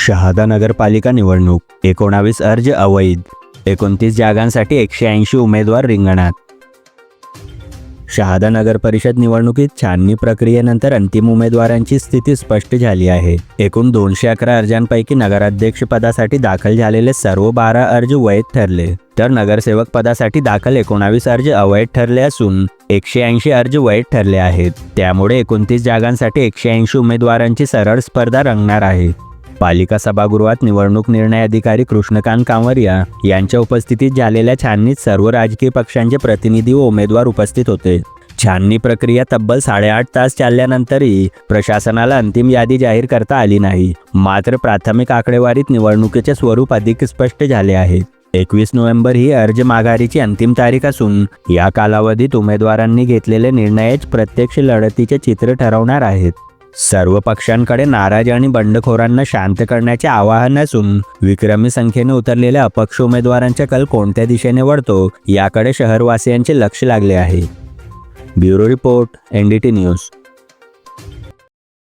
शहादा नगरपालिका निवडणूक एकोणावीस अर्ज अवैध एकोणतीस जागांसाठी एकशे ऐंशी उमेदवार रिंगणात. शहादा नगर परिषद निवडणुकीत छाननी प्रक्रियेनंतर अंतिम उमेदवारांची स्थिती स्पष्ट झाली आहे. एकूण दोनशे अकरा अर्जांपैकी नगराध्यक्ष पदासाठी दाखल झालेले सर्व बारा अर्ज वैध ठरले तर नगरसेवक पदासाठी दाखल एकोणावीस अर्ज अवैध ठरले असून एकशे ऐंशी अर्ज वैध ठरले आहेत. त्यामुळे एकोणतीस जागांसाठी एकशे ऐंशी उमेदवारांची सरळ स्पर्धा रंगणार आहे. पालिका सभागृहात निवडणूक निर्णय अधिकारी कृष्णकांत कांवरिया यांच्या उपस्थितीत झालेल्या छाननीत सर्व राजकीय पक्षांचे प्रतिनिधी व उमेदवार उपस्थित होते. छाननी प्रक्रिया तब्बल साडेआठ तास चालल्यानंतरही प्रशासनाला अंतिम यादी जाहीर करता आली नाही. मात्र प्राथमिक आकडेवारीत निवडणुकीचे स्वरूप अधिक स्पष्ट झाले आहे. एकवीस नोव्हेंबर ही अर्ज माघारीची अंतिम तारीख असून या कालावधीत उमेदवारांनी घेतलेले निर्णयच प्रत्यक्ष लढतीचे चित्र ठरवणार आहेत. सर्व पक्षांकडे नाराज आणि बंडखोरांना शांत करण्याचे आवाहन असून विक्रमी संख्येने उतरलेल्या अपक्ष उमेदवारांचा कल कोणत्या दिशेने वळतो याकडे शहरवासियांचे लक्ष लागले आहे. Bureau report N D T news.